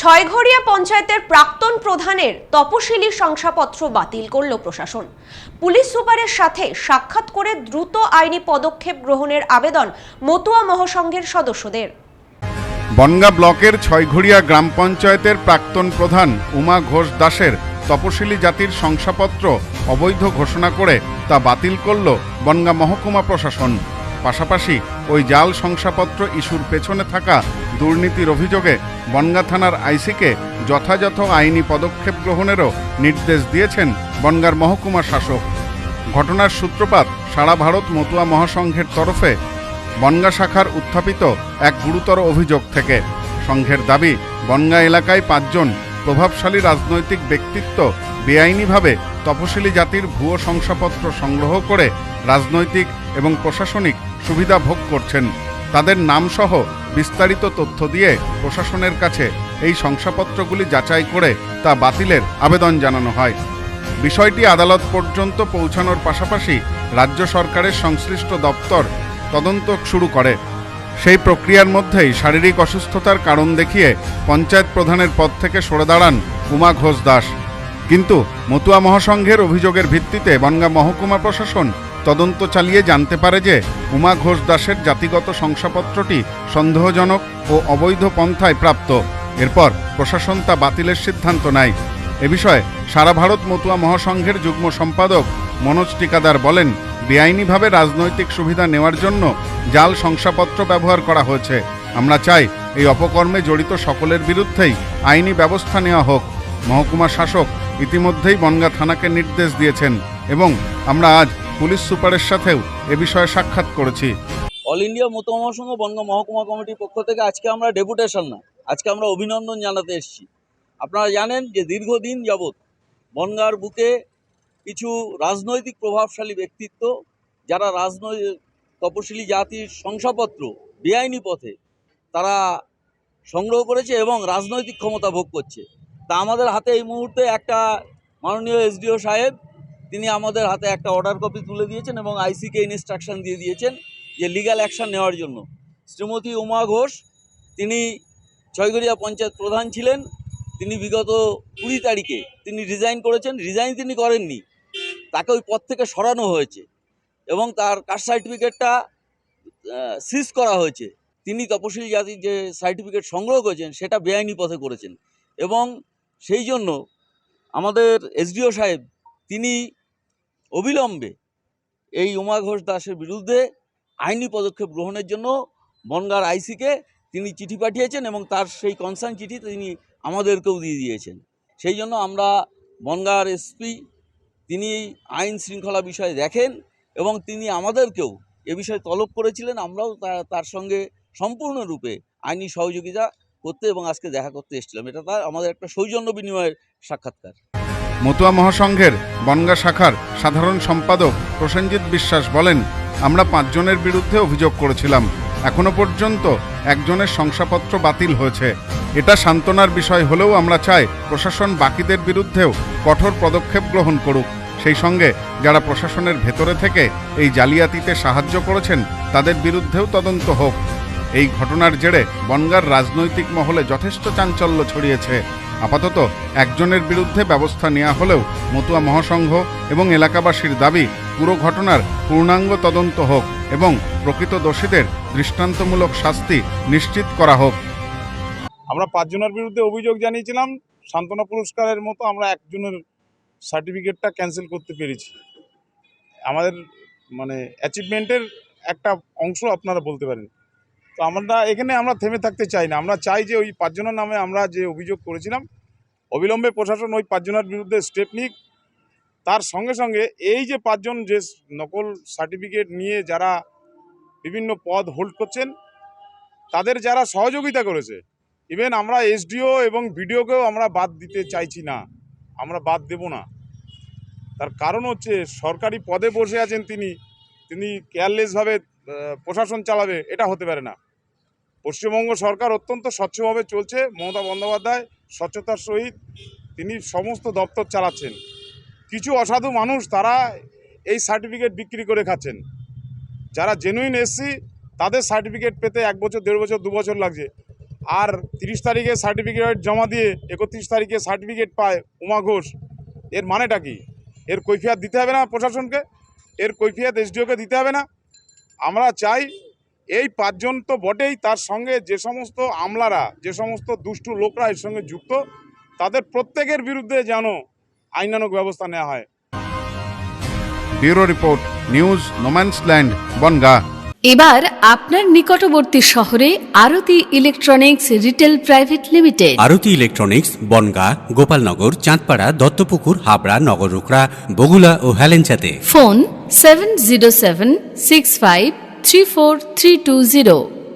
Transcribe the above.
ছয়ঘরিয়া পঞ্চায়েতের প্রাক্তন প্রধানের তপশিলি শংসাপত্র বাতিল করল প্রশাসন। পুলিশ সুপারের সাথে সাক্ষাৎ করে দ্রুত আইনি পদক্ষেপ গ্রহণের আবেদন মতুয়া মহাসংঘের সদস্যদের। বনগা ব্লকের ছয়ঘড়িয়া গ্রাম পঞ্চায়েতের প্রাক্তন প্রধান উমা ঘোষ দাসের তপশিলি জাতির শংসাপত্র অবৈধ ঘোষণা করে তা বাতিল করল বনগা মহকুমা প্রশাসন। পাশাপাশি ওই জাল শংসাপত্র ইস্যুর পেছনে থাকা দুর্নীতির অভিযোগে বনগা থানার আইসিকে যথাযথ আইনি পদক্ষেপ গ্রহণেরও নির্দেশ দিয়েছেন বনগার মহকুমা শাসক। ঘটনার সূত্রপাত সারা ভারত মতুয়া মহাসংঘের তরফে বনগা শাখার উত্থাপিত এক গুরুতর অভিযোগ থেকে। সংঘের দাবি, বনগা এলাকায় পাঁচজন প্রভাবশালী রাজনৈতিক ব্যক্তিত্ব বেআইনিভাবে তপশিলি জাতির ভুয়ো শংসাপত্র সংগ্রহ করে রাজনৈতিক এবং প্রশাসনিক সুবিধা ভোগ করছেন। তাদের নামসহ বিস্তারিত তথ্য দিয়ে প্রশাসনের কাছে এই শংসাপত্রগুলি যাচাই করে তা বাতিলের আবেদন জানানো হয়। বিষয়টি আদালত পর্যন্ত পৌঁছানোর পাশাপাশি রাজ্য সরকারের সংশ্লিষ্ট দপ্তর তদন্ত শুরু করে। সেই প্রক্রিয়ার মধ্যেই শারীরিক অসুস্থতার কারণ দেখিয়ে পঞ্চায়েত প্রধানের পদ থেকে সরে দাঁড়ান উমা ঘোষ দাস। কিন্তু মতুয়া মহাসংঘের অভিযোগের ভিত্তিতে বনগা মহকুমা প্রশাসন তদন্ত চালিয়ে জানতে পারে যে উমা ঘোষ দাসের জাতিগত শংসাপত্রটি সন্দেহজনক ও অবৈধ পন্থায় প্রাপ্ত। এরপর প্রশাসন তা বাতিলের সিদ্ধান্ত নেয়। এ বিষয়ে সারা ভারত মতুয়া মহাসংঘের যুগ্ম সম্পাদক মনোজ টিকাদার বলেন, বেআইনিভাবে রাজনৈতিক সুবিধা নেওয়ার জন্য জাল শংসাপত্র ব্যবহার করা হয়েছে। আমরা চাই এই অপকর্মে জড়িত সকলের বিরুদ্ধেই আইনি ব্যবস্থা নেওয়া হোক। মহকুমা শাসক ইতিমধ্যেই বনগা থানাকে নির্দেশ দিয়েছেন এবং আমরা আজ পুলিশ সুপারের সাথেও এ বিষয়ে সাক্ষাৎ করেছি। অল ইন্ডিয়া মতমা সংঘ বনগা মহকুমা কমিটির পক্ষ থেকে আজকে আমরা ডেপুটেশন না আজকে আমরা অভিনন্দন জানাতে এসেছি। আপনারা জানেন যে দীর্ঘদিন যাবৎ বনগার বুকে কিছু রাজনৈতিক প্রভাবশালী ব্যক্তিত্ব, যারা রাজনৈতিক তপশিলি জাতির শংসাপত্র বেআইনি পথে তারা সংগ্রহ করেছে এবং রাজনৈতিক ক্ষমতা ভোগ করছে। তা আমাদের হাতে এই মুহূর্তে একটা মাননীয় এসডিও সাহেব তিনি আমাদের হাতে একটা অর্ডার কপি তুলে দিয়েছেন এবং আইসিকে ইনস্ট্রাকশন দিয়ে দিয়েছেন যে লিগ্যাল অ্যাকশন নেওয়ার জন্য। শ্রীমতী উমা ঘোষ, তিনি ছয়গড়িয়া পঞ্চায়েত প্রধান ছিলেন, তিনি বিগত কুড়ি তারিখে তিনি রিজাইন করেছেন। রিজাইন তিনি করেননি, তাকে ওই পদ থেকে সরানো হয়েছে এবং তার কাস্ট সার্টিফিকেটটা সিজ করা হয়েছে। তিনি তপশিলি জাতির যে সার্টিফিকেট সংগ্রহ করেছেন, সেটা বেআইনি পথে করেছেন এবং সেই জন্য আমাদের এসডিও সাহেব, তিনি অবিলম্বে এই উমা ঘোষ দাসের বিরুদ্ধে আইনি পদক্ষেপ গ্রহণের জন্য বনগার আইসিকে তিনি চিঠি পাঠিয়েছেন এবং তার সেই কনসার্ন চিঠি তিনি আমাদেরকেও দিয়ে দিয়েছেন। সেই জন্য আমরা বনগার এসপি, তিনি আইন শৃঙ্খলা বিষয়ে দেখেন এবং তিনি আমাদেরকেও এ বিষয়ে তলব করেছিলেন। আমরাও তার সঙ্গে সম্পূর্ণরূপে আইনি সহযোগিতা করতে এবং আজকে দেখা করতে এসেছিলাম। এটা তার, আমাদের একটা সৌজন্য বিনিময়ের সাক্ষাৎকার। মতুয়া মহাসংঘের বনগা শাখার সাধারণ সম্পাদক প্রসেনজিৎ বিশ্বাস বলেন, আমরা পাঁচজনের বিরুদ্ধে অভিযোগ করেছিলাম। এখনও পর্যন্ত একজনের শংসাপত্র বাতিল হয়েছে। এটা সান্ত্বনার বিষয় হলেও আমরা চাই প্রশাসন বাকিদের বিরুদ্ধেও কঠোর পদক্ষেপ গ্রহণ করুক। সেই সঙ্গে যারা প্রশাসনের ভেতরে থেকে এই জালিয়াতিতে সাহায্য করেছেন, তাদের বিরুদ্ধেও তদন্ত হোক। এই ঘটনার জেরে বনগার রাজনৈতিক মহলে যথেষ্ট চাঞ্চল্য ছড়িয়েছে। আপাতত একজনের বিরুদ্ধে ব্যবস্থা নেওয়া হলেও মতুয়া মহাসংঘ এবং এলাকাবাসীর দাবি, পুরো ঘটনার পূর্ণাঙ্গ তদন্ত হোক এবং প্রকৃত দোষীদের দৃষ্টান্তমূলক শাস্তি নিশ্চিত করা হোক। আমরা পাঁচজনের বিরুদ্ধে অভিযোগ জানিয়েছিলাম, সান্ত্বনা পুরস্কারের মতো আমরা একজনের সার্টিফিকেটটা ক্যান্সেল করতে পেরেছি। আমাদের মানে অ্যাচিভমেন্টের একটা অংশ আপনারা বলতে পারেন। তো আমরা এখানে আমরা থেমে থাকতে চাই না। আমরা চাই যে ওই পাঁচজনের নামে আমরা যে অভিযোগ করেছিলাম, অবিলম্বে প্রশাসন ওই পাঁচজনের বিরুদ্ধে স্টেপ নিক। তার সঙ্গে সঙ্গে এই যে পাঁচজন যে নকল সার্টিফিকেট নিয়ে যারা বিভিন্ন পদ হোল্ড করছেন, তাদের যারা সহযোগিতা করেছে ইভেন আমরা এসডিও এবং বিডিওকেও আমরা বাদ দিতে চাইছি না, আমরা বাদ দেব না। তার কারণ হচ্ছে সরকারি পদে বসে আছেন তিনি তিনি কেয়ারলেসভাবে প্রশাসন চালাবে, এটা হতে পারে না। পশ্চিমবঙ্গ সরকার অত্যন্ত স্বচ্ছভাবে চলছে। মমতা বন্দ্যোপাধ্যায় স্বচ্ছতার সহিত তিনি সমস্ত দপ্তর চালাচ্ছেন। কিছু অসাধু মানুষ তারা এই সার্টিফিকেট বিক্রি করে খাচ্ছেন। যারা জেনুইন এসসি তাদের সার্টিফিকেট পেতে এক বছর, দেড় বছর, দু বছর লাগছে। আর তিরিশ তারিখে সার্টিফিকেট জমা দিয়ে একত্রিশ তারিখে সার্টিফিকেট পায় উমা ঘোষ। এর মানেটা কি? এর কৈফিয়াত দিতে হবে না প্রশাসনকে। এর কৈফিয়াত এসডিওকে দিতে হবে না। আমরা চাই এই পাঁচজন তো বটেই তার সঙ্গে যে সমস্ত আমলারা যে সমস্ত দুষ্টু লোকরা এর সঙ্গে যুক্ত তাদের প্রত্যেকের বিরুদ্ধে যেন আইনানুগ ব্যবস্থা নেওয়া হয়। Bureau report news no man's land Bongaon. এবার আপনার নিকটবর্তী শহরে Aarti electronics retail private limited. Aarti electronics Bongaon Gopalnagar Chandpara Duttapukur Habra Nagarukhra Bagula ও হেলেঞ্চাতে। Phone seven zero seven six five three four three two zero